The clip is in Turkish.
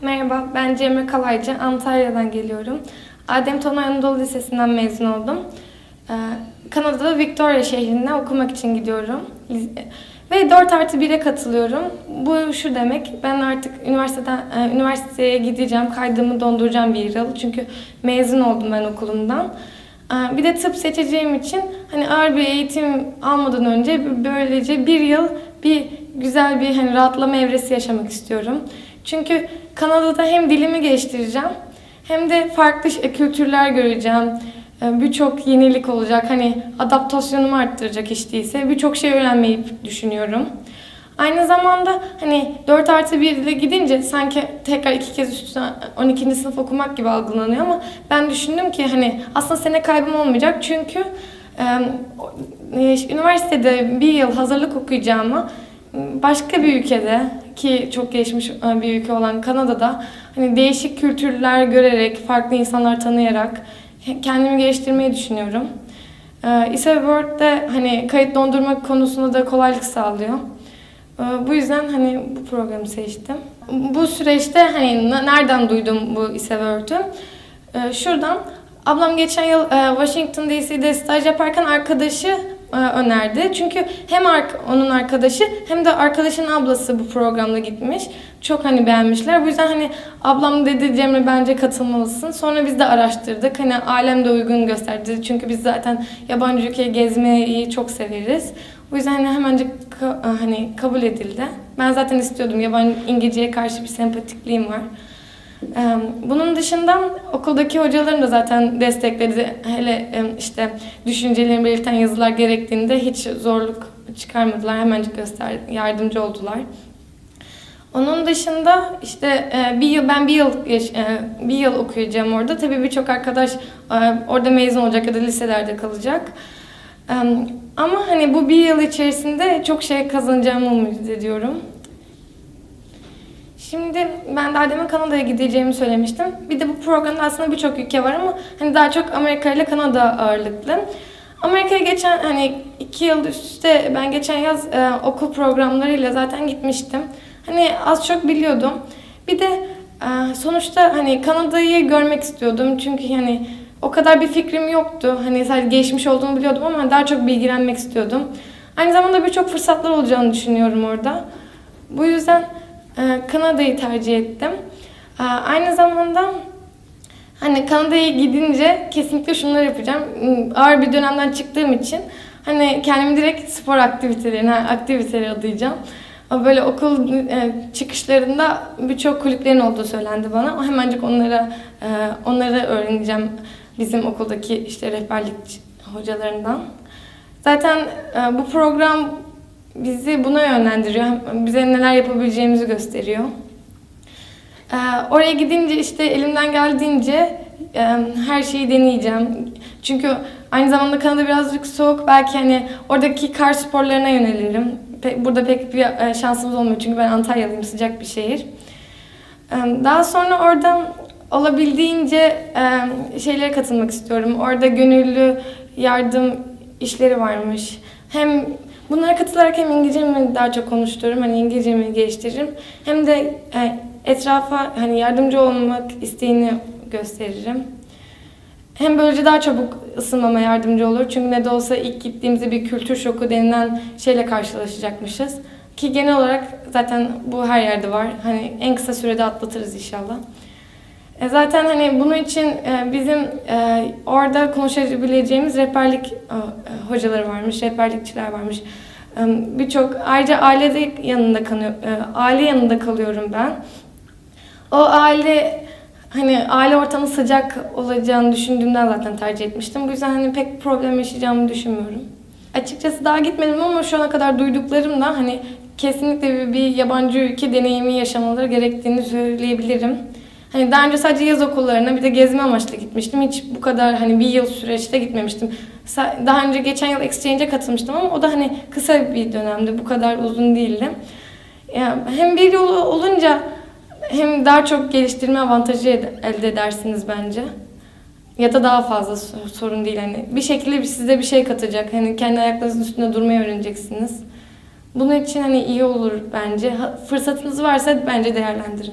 Merhaba, ben Cemre Kalaycı. Antalya'dan geliyorum. Adem Tonay Anadolu Lisesi'nden mezun oldum. Ee, Kanada'da Victoria şehrine okumak için gidiyorum. Ve 4 artı 1'e katılıyorum. Bu şu demek, ben artık üniversiteden e, üniversiteye gideceğim, kaydımı donduracağım bir yıl. Çünkü mezun oldum ben okulumdan. Ee, Bir de tıp seçeceğim için hani ağır bir eğitim almadan önce böylece bir yıl bir güzel bir hani rahatlama evresi yaşamak istiyorum. Çünkü Kanada'da hem dilimi geliştireceğim hem de farklı kültürler göreceğim. Ee, Birçok yenilik olacak. Hani adaptasyonumu arttıracak hiç değilse. Birçok şey öğrenmeyi düşünüyorum. Aynı zamanda hani 4 artı 1 ile gidince sanki tekrar iki kez üstüne 12. sınıf okumak gibi algılanıyor ama ben düşündüm ki hani aslında sene kaybım olmayacak çünkü e, üniversitede bir yıl hazırlık okuyacağıma başka bir ülkede ki çok gelişmiş e, bir ülke olan Kanada'da hani değişik kültürler görerek, farklı insanlar tanıyarak kendimi geliştirmeyi düşünüyorum. E, İSA World'de hani kayıt dondurma konusunda da kolaylık sağlıyor. Ee, Bu yüzden hani bu programı seçtim. Bu süreçte hani nereden duydum bu İSE Word'ü? Ee, Şuradan ablam geçen yıl e, Washington DC'de staj yaparken arkadaşı e, önerdi. Çünkü hem onun arkadaşı hem de arkadaşın ablası bu programda gitmiş. Çok hani beğenmişler. Bu yüzden hani ablam dedi Cemre bence katılmalısın. Sonra biz de araştırdık. Hani alem de uygun gösterdi. Çünkü biz zaten yabancı ülkeyi gezmeyi çok severiz. Bu yüzden hani hemencik ka- hani kabul edildi. Ben zaten istiyordum. Yabancı İngilizceye karşı bir sempatikliğim var. Bunun dışında okuldaki hocaların da zaten destekledi. Hele işte düşüncelerini belirten yazılar gerektiğinde hiç zorluk çıkarmadılar. Hemencik göster yardımcı oldular. Onun dışında işte e, bir yıl ben bir yıl e, bir yıl okuyacağım orada. Tabii birçok arkadaş e, orada mezun olacak ya da liselerde kalacak. Ama hani bu bir yıl içerisinde çok şey kazanacağımı umut ediyorum. Şimdi ben daha demin Kanada'ya gideceğimi söylemiştim. Bir de bu programda aslında birçok ülke var ama hani daha çok Amerika ile Kanada ağırlıklı. Amerika'ya geçen hani iki yıl üst üste ben geçen yaz e, okul programlarıyla zaten gitmiştim. Hani az çok biliyordum. Bir de e, sonuçta hani Kanada'yı görmek istiyordum. Çünkü yani o kadar bir fikrim yoktu. Hani sadece geçmiş olduğunu biliyordum ama daha çok bilgilenmek istiyordum. Aynı zamanda birçok fırsatlar olacağını düşünüyorum orada. Bu yüzden Kanada'yı tercih ettim. E, Aynı zamanda hani Kanada'ya gidince kesinlikle şunları yapacağım. Hmm, Ağır bir dönemden çıktığım için hani kendimi direkt spor aktivitelerine, aktivitelere adayacağım. Böyle okul e, çıkışlarında birçok kulüplerin olduğu söylendi bana. Hemencik onlara e, onları öğreneceğim bizim okuldaki işte rehberlik hocalarından. Zaten e, bu program bizi buna yönlendiriyor. Bize neler yapabileceğimizi gösteriyor. Ee, oraya gidince işte elimden geldiğince her şeyi deneyeceğim. Çünkü aynı zamanda Kanada birazcık soğuk. Belki hani oradaki kar sporlarına yönelirim. Burada pek bir e, şansımız olmuyor çünkü ben Antalyalıyım, sıcak bir şehir. Daha sonra oradan olabildiğince şeylere katılmak istiyorum. Orada gönüllü yardım işleri varmış. Hem bunlara katılarak hem İngilizcemi daha çok konuştururum, hani İngilizcemi geliştiririm. Hem de e, etrafa hani yardımcı olmak isteğini gösteririm. Hem böylece daha çabuk ısınmama yardımcı olur. Çünkü ne de olsa ilk gittiğimizde bir kültür şoku denilen şeyle karşılaşacakmışız. Ki genel olarak zaten bu her yerde var. Hani en kısa sürede atlatırız inşallah. E, Zaten hani bunun için e, bizim e, orada konuşabileceğimiz rehberlik e, hocaları varmış, rehberlikçiler varmış. E, Birçok ayrıca aile de yanında kalıyor, e, aile yanında kalıyorum ben. O aile hani aile ortamı sıcak olacağını düşündüğümden zaten tercih etmiştim. Bu yüzden hani pek problem yaşayacağımı düşünmüyorum. Açıkçası daha gitmedim ama şu ana kadar duyduklarım da hani kesinlikle bir, bir yabancı ülke deneyimi yaşamaları gerektiğini söyleyebilirim. Hani daha önce sadece yaz okullarına bir de gezme amaçlı gitmiştim. Hiç bu kadar hani bir yıl süreçte gitmemiştim. Daha önce geçen yıl exchange'e katılmıştım ama o da hani kısa bir dönemdi. Bu kadar uzun değildi. Yani hem bir yıl olunca hem daha çok geliştirme avantajı elde edersiniz bence. Ya da daha fazla so- sorun değil hani. Bir şekilde size bir şey katacak. Hani kendi ayaklarınızın üstünde durmayı öğreneceksiniz. Bunun için hani iyi olur bence. Fırsatınız varsa bence değerlendirin.